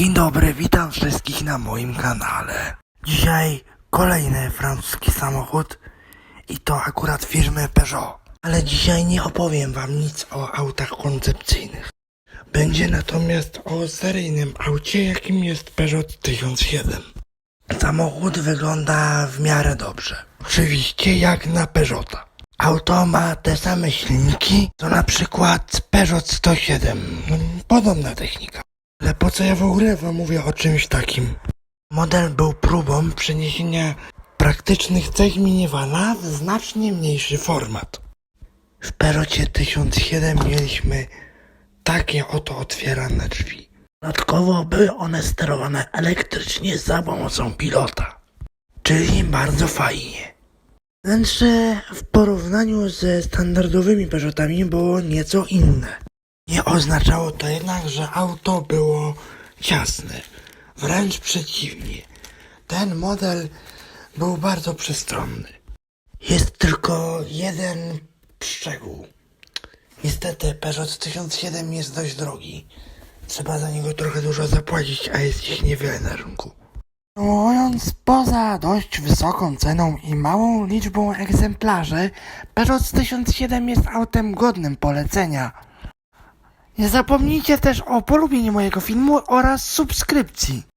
Dzień dobry, witam wszystkich na moim kanale. Dzisiaj kolejny francuski samochód i to akurat firmy Peugeot. Ale dzisiaj nie opowiem wam nic o autach koncepcyjnych. Będzie natomiast o seryjnym aucie, jakim jest Peugeot 1007. Samochód wygląda w miarę dobrze. Oczywiście jak na Peugeota. Auto ma te same silniki, co na przykład Peugeot 107. No, Podobna technika. Ale po co ja w ogóle wam mówię o czymś takim? Model był próbą przeniesienia praktycznych cech minivana w znacznie mniejszy format. W Peugeotie 1007 mieliśmy takie oto otwierane drzwi. Dodatkowo były one sterowane elektrycznie za pomocą pilota. Czyli bardzo fajnie. Wnętrze w porównaniu ze standardowymi Peugeotami było nieco inne. Nie oznaczało to jednak, że auto było ciasne. Wręcz przeciwnie. Ten model był bardzo przestronny. Jest tylko jeden szczegół. Niestety Peugeot 1007 jest dość drogi. Trzeba za niego trochę dużo zapłacić, a jest ich niewiele na rynku. Mówiąc poza dość wysoką ceną i małą liczbą egzemplarzy, Peugeot 1007 jest autem godnym polecenia. Nie zapomnijcie też o polubieniu mojego filmu oraz subskrypcji.